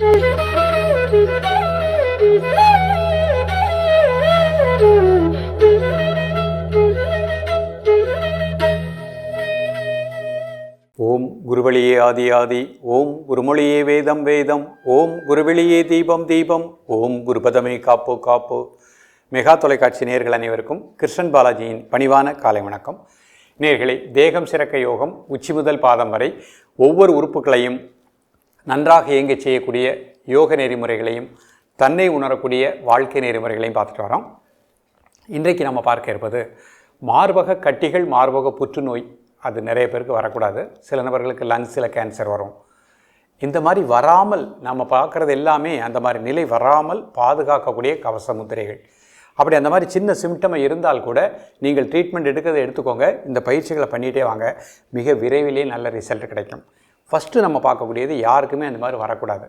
ஓம் குருவழியே ஆதி ஆதி ஓம் குருமொழியே வேதம் வேதம் ஓம் குருவெளியே தீபம் தீபம் ஓம் குருபதமே காப்போ காப்போ. மெகா தொலைக்காட்சி நேர்கள் அனைவருக்கும் கிருஷ்ணன் பாலாஜியின் பணிவான காலை வணக்கம். நேர்களை தேகம் சிறக்க யோகம் உச்சி முதல் பாதம் வரை ஒவ்வொரு உறுப்புகளையும் நன்றாக இயங்கச் செய்யக்கூடிய யோக நெறிமுறைகளையும் தன்னை உணரக்கூடிய வாழ்க்கை நெறிமுறைகளையும் பார்த்துட்டு வரோம். இன்றைக்கு நம்ம பார்க்க இருப்பது மார்பக கட்டிகள் மார்பக புற்றுநோய். அது நிறைய பேருக்கு வரக்கூடாது. சில நபர்களுக்கு லங்ஸில் கேன்சர் வரும். இந்த மாதிரி வராமல் நம்ம பார்க்குறது எல்லாமே அந்த மாதிரி நிலை வராமல் பாதுகாக்கக்கூடிய கவச முத்திரைகள். அப்படி அந்த மாதிரி சின்ன சிம்டம் இருந்தால் கூட நீங்கள் ட்ரீட்மெண்ட் எடுக்கிறத எடுத்துக்கோங்க. இந்த பயிற்சிகளை பண்ணிகிட்டே வாங்க. மிக விரைவிலே நல்ல ரிசல்ட் கிடைக்கும். ஃபஸ்ட்டு நம்ம பார்க்கக்கூடியது யாருக்குமே அந்த மாதிரி வரக்கூடாது.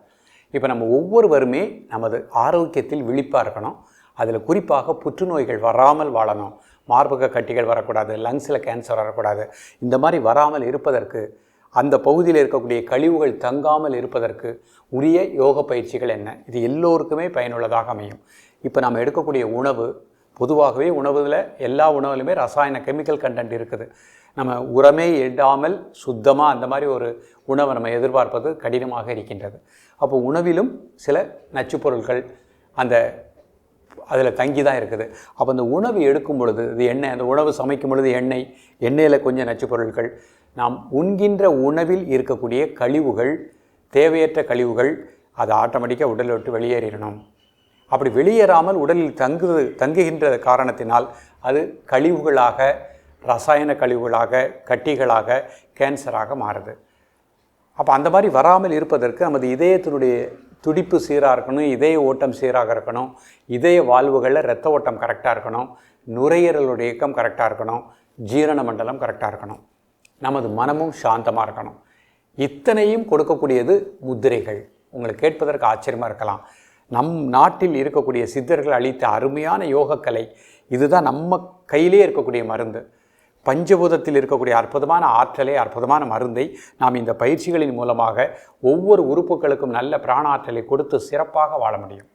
இப்போ நம்ம ஒவ்வொருவருமே நமது ஆரோக்கியத்தில் விழிப்பாக இருக்கணும். அதில் குறிப்பாக புற்றுநோய்கள் வராமல் வாழணும். மார்பக கட்டிகள் வரக்கூடாது லங்ஸில் கேன்சர் வரக்கூடாது. இந்த மாதிரி வராமல் இருப்பதற்கு அந்த பகுதியில் இருக்கக்கூடிய கழிவுகள் தங்காமல் இருப்பதற்கு உரிய யோக பயிற்சிகள் என்ன? இது எல்லோருக்குமே பயனுள்ளதாக அமையும். இப்போ நாம் எடுக்கக்கூடிய உணவு பொதுவாகவே உணவில் எல்லா உணவுலையுமே ரசாயன கெமிக்கல் கண்டென்ட் இருக்குது. நம்ம உரமே இடாமல் சுத்தமாக அந்த மாதிரி ஒரு உணவை நம்ம எதிர்பார்ப்பது கடினமாக இருக்கின்றது. அப்போ உணவிலும் சில நச்சுப்பொருட்கள் அந்த அதில் தங்கி தான் இருக்குது. அப்போ அந்த உணவு எடுக்கும் பொழுது இது எண்ணெய் அந்த உணவு சமைக்கும் பொழுது எண்ணெய் எண்ணெயில் கொஞ்சம் நச்சு பொருட்கள் நாம் உண்கின்ற உணவில் இருக்கக்கூடிய கழிவுகள் தேவையற்ற கழிவுகள் அது ஆட்டோமேட்டிக்காக உடலை விட்டு வெளியேறிடணும். அப்படி வெளியேறாமல் உடலில் தங்கு தங்குகின்ற காரணத்தினால் அது கழிவுகளாக ரசாயன கழிவுகளாக கட்டிகளாக கேன்சராக மாறுது. அப்போ அந்த மாதிரி வராமல் இருப்பதற்கு நமது இதயத்தினுடைய துடிப்பு சீராக இருக்கணும் இதய ஓட்டம் சீராக இருக்கணும் இதய வாழ்வுகளில் இரத்த ஓட்டம் கரெக்டாக இருக்கணும் நுரையீரலுடைய இயக்கம் கரெக்டாக இருக்கணும் ஜீரண மண்டலம் கரெக்டாக இருக்கணும். நமது மனமும் சாந்தமாக இருக்கணும். இத்தனையும் கொடுக்கக்கூடியது முத்திரைகள். உங்களுக்கு கேட்பதற்கு ஆச்சரியமாக இருக்கலாம். நம் நாட்டில் இருக்கக்கூடிய சித்தர்கள் அளித்த அருமையான யோகக்கலை. இதுதான் நம்ம கையிலே இருக்கக்கூடிய மருந்து. பஞ்சபூதத்தில் இருக்கக்கூடிய அற்புதமான ஆற்றலை அற்புதமான மருந்தை நாம் இந்த பயிற்சிகளின் மூலமாக ஒவ்வொரு உறுப்புகளுக்கும் நல்ல பிராண ஆற்றலை கொடுத்து சிறப்பாக வாழ முடியும்.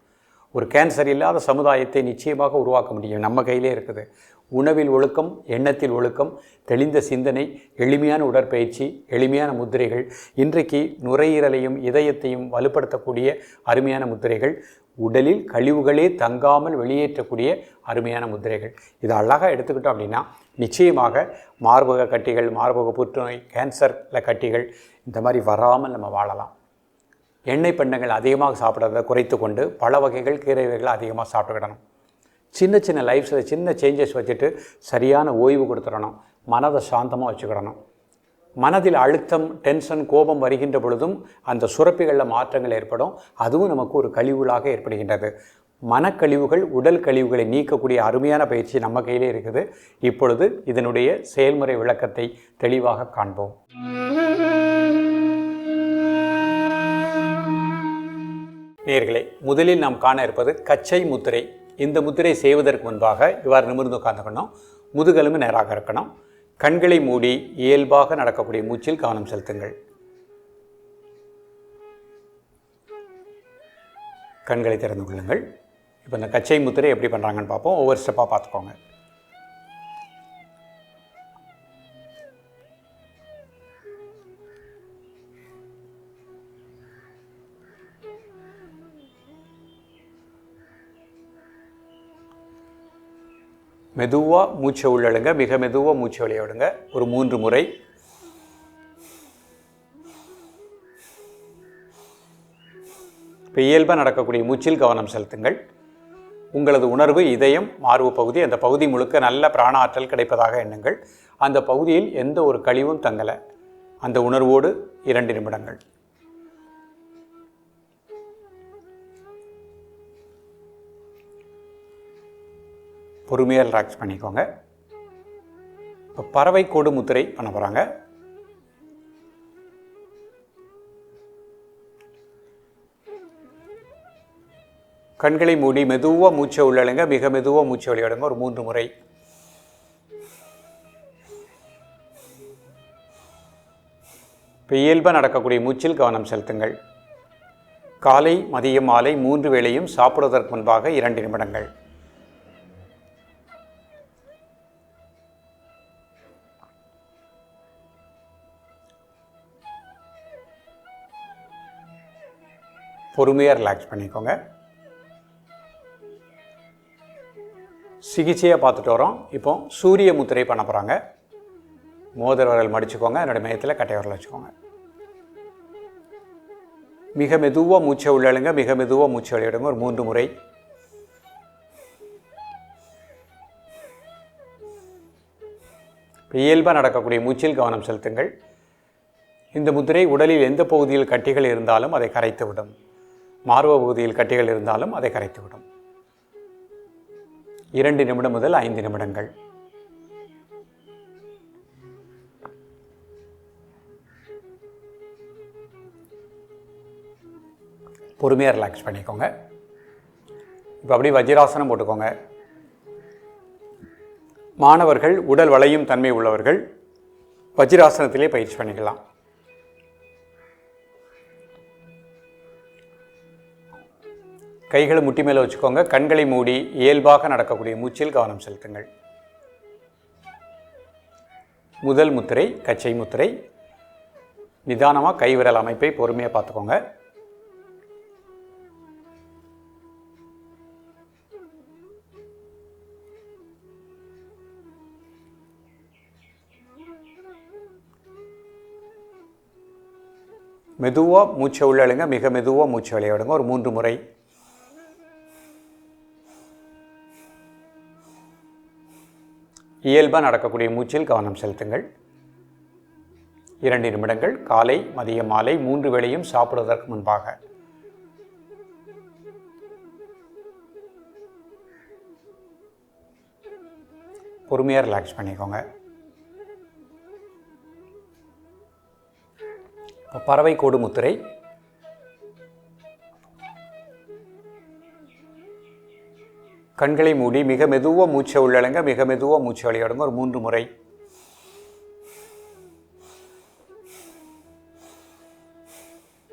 ஒரு கேன்சர் இல்லாத சமுதாயத்தை நிச்சயமாக உருவாக்க முடியும். நம்ம கையிலே இருக்குது. உணவில் ஒழுக்கம் எண்ணத்தில் ஒழுக்கம் தெளிந்த சிந்தனை எளிமையான உடற்பயிற்சி எளிமையான முத்திரைகள் இன்றைக்கு நுரையீரலையும் இதயத்தையும் வலுப்படுத்தக்கூடிய அருமையான முத்திரைகள் உடலில் கழிவுகளே தங்காமல் வெளியேற்றக்கூடிய அருமையான முத்திரைகள். இதை அழகாக எடுத்துக்கிட்டோம் அப்படின்னா நிச்சயமாக மார்பக கட்டிகள் மார்பக புற்றுநோய் கேன்சரில் கட்டிகள் இந்த மாதிரி வராமல் நம்ம வாழலாம். எண்ணெய் பண்டங்கள் அதிகமாக சாப்பிட்றத குறைத்து கொண்டு பல வகைகள் கீரை வகைகள் அதிகமாக சாப்பிட்டுக்கிடணும் சின்ன சின்ன லைஃப்ஸில் சின்ன சேஞ்சஸ் வச்சுட்டு சரியான ஓய்வு கொடுத்துடணும். மனதை சாந்தமாக வச்சுக்கிடணும். மனதில் அழுத்தம் டென்ஷன் கோபம் வருகின்ற பொழுதும் அந்த சுரப்பிகளில் மாற்றங்கள் ஏற்படும். அதுவும் நமக்கு ஒரு கழிவுகளாக ஏற்படுகின்றது. மனக்கழிவுகள் உடல் கழிவுகளை நீக்கக்கூடிய அருமையான பயிற்சி நம்ம கையிலே இருக்குது. இப்பொழுது இதனுடைய செயல்முறை விளக்கத்தை தெளிவாக காண்போம். நேர்களே முதலில் நாம் காண இருப்பது கச்சை முத்திரை. இந்த முத்திரை செய்வதற்கு முன்பாக இவ்வாறு நிமிர்ந்து உட்கார்ந்துக்கணும் முதுகெலும்பு நேராக இருக்கணும். கண்களை மூடி இயல்பாக நடக்கக்கூடிய மூச்சில் கவனம் செலுத்துங்கள். கண்களை திறந்து கொள்ளுங்கள். இப்போ இந்த கச்சை முத்திரை எப்படி பண்ணுறாங்கன்னு பார்ப்போம். ஒவ்வொரு ஸ்டெப்பாக பார்த்துக்கோங்க. மெதுவாக மூச்சை உள்ளழுங்க. மிக மெதுவாக மூச்சை வெளியே விடுங்க. ஒரு மூன்று முறை. இப்போ இயல்பாக நடக்கக்கூடிய மூச்சில் கவனம் செலுத்துங்கள். உங்களது உணர்வு இதயம் மார்பு பகுதி அந்த பகுதி முழுக்க நல்ல பிராண ஆற்றல் கிடைப்பதாக எண்ணுங்கள். அந்த பகுதியில் எந்த ஒரு கழிவும் தங்கலை. அந்த உணர்வோடு இரண்டு நிமிடங்கள். பொறுமையாக ரிலாக்ஸ் பண்ணிக்கோங்க. இப்போ பறவை கோடு முத்திரை பண்ண போகிறாங்க கண்களை மூடி மெதுவாக மூச்சை உள்ளழுங்க மிக மெதுவாக மூச்சை வெளியிடுங்க ஒரு மூன்று முறை. இப்போ இயல்பாக நடக்கக்கூடிய மூச்சில் கவனம் செலுத்துங்கள். காலை மதியம் மாலை மூன்று வேளையும் சாப்பிடுவதற்கு முன்பாக இரண்டு நிமிடங்கள். பொறுமையாக ரிலாக்ஸ் பண்ணிக்கோங்க. சிகிச்சையாக பார்த்துட்டு வரோம். இப்போ சூரிய முத்திரை பண்ண போகிறாங்க மோதிர விரல் மடிச்சுக்கோங்க. என்னோட மையத்தில் கட்டை விரல் வச்சுக்கோங்க. மிக மெதுவாக மூச்சை உள்ளழுங்க மிக மெதுவாக மூச்சை வெளியிடுங்க ஒரு மூன்று முறை. இயல்பாக நடக்கக்கூடிய மூச்சில் கவனம் செலுத்துங்கள். இந்த முத்திரை உடலில் எந்த பகுதியில் கட்டிகள் இருந்தாலும் அதை கரைத்துவிடும். மார்ப பகுதியில் கட்டிகள் இருந்தாலும் அதை கரைத்துவிடும். இரண்டு நிமிடம் முதல் ஐந்து நிமிடங்கள். பொறுமையாக ரிலாக்ஸ் பண்ணிக்கோங்க. இப்போ அப்படியே வஜ்ராசனம் போட்டுக்கோங்க. மாணவர்கள் உடல் வளையும் தன்மை உள்ளவர்கள் வஜ்ராசனத்திலே பயிற்சி பண்ணிக்கலாம். கைகளை முட்டி மேலே வச்சுக்கோங்க. கண்களை மூடி இயல்பாக நடக்கக்கூடிய மூச்சில் கவனம் செலுத்துங்கள். முதல் முத்திரை கச்சை முத்திரை. நிதானமாக கைவிரல் அமைப்பை பொறுமையாக பார்த்துக்கோங்க. மெதுவாக மூச்சை உள்ளழுங்க மிக மெதுவாக மூச்சை விளையாடுங்க ஒரு மூன்று முறை. இயல்பாக நடக்கக்கூடிய மூச்சில் கவனம் செலுத்துங்கள். இரண்டு நிமிடங்கள் காலை மதிய மாலை மூன்று வேளையும் சாப்பிடுவதற்கு முன்பாக. பொறுமையாக ரிலாக்ஸ் பண்ணிக்கோங்க. இப்போ பறவை கோடு முத்திரை கண்களை மூடி மிக மெதுவாக மூச்சை உள்ளடங்க மிக மெதுவாக மூச்சை வெளியிடுங்க ஒரு மூன்று முறை.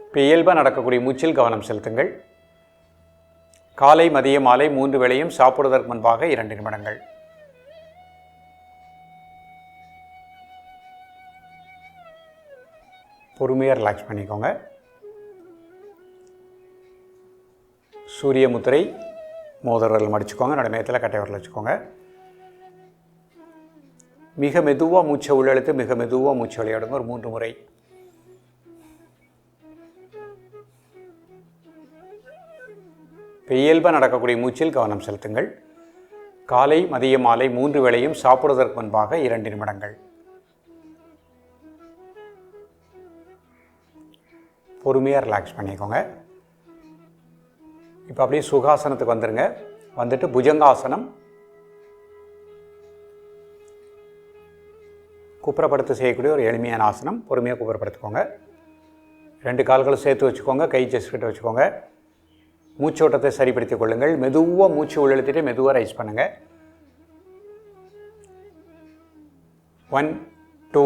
இப்போ இயல்பாக நடக்கக்கூடிய மூச்சில் கவனம் செலுத்துங்கள். காலை மதிய மாலை மூன்று வேளையும் சாப்பிடுவதற்கு முன்பாக இரண்டு நிமிடங்கள். பொறுமையாக ரிலாக்ஸ் பண்ணிக்கோங்க. சூரிய முத்திரை மோதிரல் மடிச்சுக்கோங்க நடுமையத்தில் மேத்தில் கட்டை வச்சுக்கோங்க. மிக மெதுவாக மூச்சை உள்ளெழுத்து மிக மெதுவாக மூச்சை விளையாடுங்க ஒரு மூன்று முறை. இப்போ இயல்பாக நடக்கக்கூடிய மூச்சில் கவனம் செலுத்துங்கள். காலை மதிய மாலை மூன்று வேளையும் சாப்பிடுவதற்கு முன்பாக இரண்டு நிமிடங்கள். பொறுமையாக ரிலாக்ஸ் பண்ணிக்கோங்க. இப்போ அப்படியே சுகாசனத்துக்கு வந்துடுங்க வந்துட்டு புஜங்காசனம். குப்புறப்படுத்த செய்யக்கூடிய ஒரு எளிமையான ஆசனம். பொறுமையாக குப்புறப்படுத்துக்கோங்க ரெண்டு கால்களும் சேர்த்து வச்சுக்கோங்க. கை செஸ்ட் கிட்ட வச்சுக்கோங்க. மூச்சோட்டத்தை சரிப்படுத்திக் கொள்ளுங்கள். மெதுவாக மூச்சு உள்ளெழுத்திட்டு மெதுவாக ரைஸ் பண்ணுங்கள் one two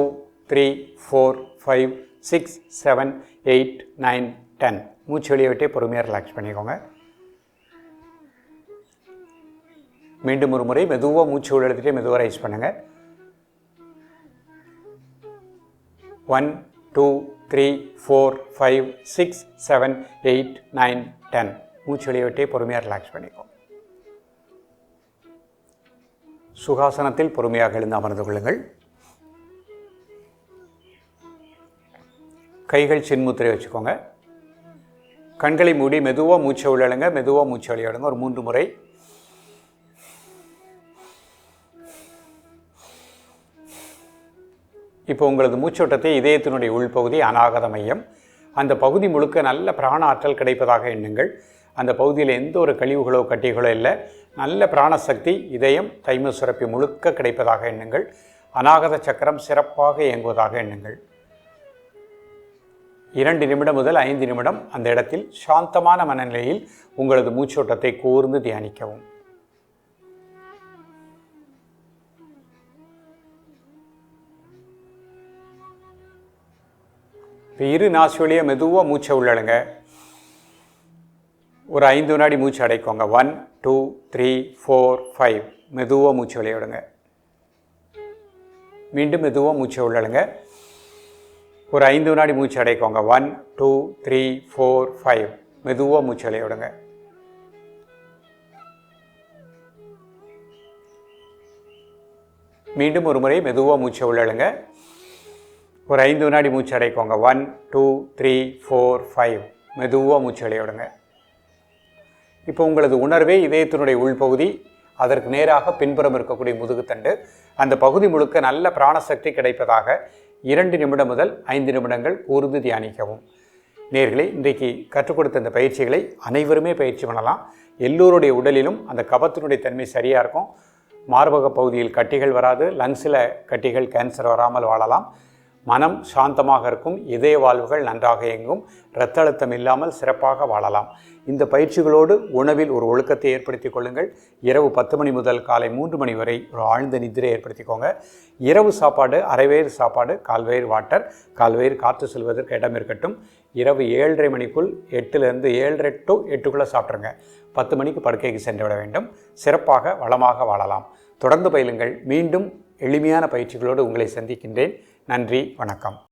three four five six seven eight nine ten மூச்சு வெளியே விட்டே பொறுமையாக ரிலாக்ஸ் பண்ணிக்கோங்க. மீண்டும் ஒரு முறை மெதுவாக மூச்சு உள்ள மெதுவாக ரைஸ் பண்ணுங்கள் one two three four five six seven eight nine ten மூச்சு வெளியே விட்டே பொறுமையாக ரிலாக்ஸ் பண்ணிக்கும் சுகாசனத்தில் பொறுமையாக எழுந்து அமர்ந்து கொள்ளுங்கள். கைகள் சின்முத்திரை வச்சுக்கோங்க. கண்களை மூடி மெதுவாக மூச்சை உள்ளழுங்க மெதுவாக மூச்சை வெளியிடுங்க ஒரு மூன்று முறை இப்போ உங்களது மூச்சோட்டத்தை இதயத்தினுடைய உள்பகுதி அநாகத மையம். அந்த பகுதி முழுக்க நல்ல பிராண ஆற்றல் கிடைப்பதாக எண்ணுங்கள். அந்த பகுதியில் எந்த ஒரு கழிவுகளோ கட்டிகளோ இல்லை. நல்ல பிராணசக்தி இதயம் தைம சுரப்பி முழுக்க கிடைப்பதாக எண்ணுங்கள். அநாகத சக்கரம் சிறப்பாக இயங்குவதாக எண்ணுங்கள். இரண்டு நிமிடம் முதல் ஐந்து நிமிடம் அந்த இடத்தில் சாந்தமான மனநிலையில் உங்களது மூச்சோட்டத்தை கூர்ந்து தியானிக்கவும். இப்போ இரு நாசி மெதுவாக மூச்சை உள்ளடுங்க. ஒரு ஐந்து வினாடி மூச்சு அடைக்கோங்க. One two three four five மெதுவாக மூச்சு விளையாடுங்க. மீண்டும் மெதுவாக மூச்சை உள்ளடுங்க. ஒரு ஐந்து வினாடி மூச்சு அடைக்கோங்க. One two three four five மெதுவாக மூச்சு விளையாடுங்க. மீண்டும் ஒரு முறை மெதுவாக மூச்சை உள்ளடுங்க. ஒரு ஐந்து வினாடி மூச்சு அடைக்கோங்க. One two three four five மெதுவாக மூச்சு அடையோடுங்க இப்போ உங்களது உணர்வே இதயத்தினுடைய உள்பகுதி அதற்கு நேராக பின்புறம் இருக்கக்கூடிய முதுகுத்தண்டு அந்த பகுதி முழுக்க நல்ல பிராணசக்தி கிடைப்பதாக இரண்டு நிமிடம் முதல் ஐந்து நிமிடங்கள் கூர்ந்து தியானிக்கவும். நேர்களை இன்றைக்கு கற்றுக் கொடுத்த இந்த பயிற்சிகளை அனைவருமே பயிற்சி பண்ணலாம். எல்லோருடைய உடலிலும் அந்த கபத்தினுடைய தன்மை சரியாக இருக்கும். மார்பக பகுதியில் கட்டிகள் வராது லங்ஸில் கட்டிகள் கேன்சர் வராமல் வாழலாம். மனம் சாந்தமாக இருக்கும் இதய வாழ்வுகள் நன்றாக இயங்கும் இரத்த அழுத்தம் இல்லாமல் சிறப்பாக வாழலாம். இந்த பயிற்சிகளோடு உணவில் ஒரு ஒழுக்கத்தை ஏற்படுத்திக் கொள்ளுங்கள். இரவு பத்து மணி முதல் காலை மூன்று மணி வரை ஒரு ஆழ்ந்த நிதிரை ஏற்படுத்திக்கோங்க. இரவு சாப்பாடு அரைவயிறு சாப்பாடு கால்வயிறு வாட்டர் கால்வயிறு காற்று செல்வதற்கு இடம் இருக்கட்டும். இரவு ஏழரை மணிக்குள் எட்டுலேருந்து ஏழரை டு எட்டுக்குள்ளே சாப்பிட்ருங்க பத்து மணிக்கு படுக்கைக்கு சென்று விட வேண்டும். சிறப்பாக வளமாக வாழலாம். தொடர்ந்து பயிலுங்கள். மீண்டும் எளிமையான பயிற்சிகளோடு உங்களை சந்திக்கின்றேன். நன்றி வணக்கம்.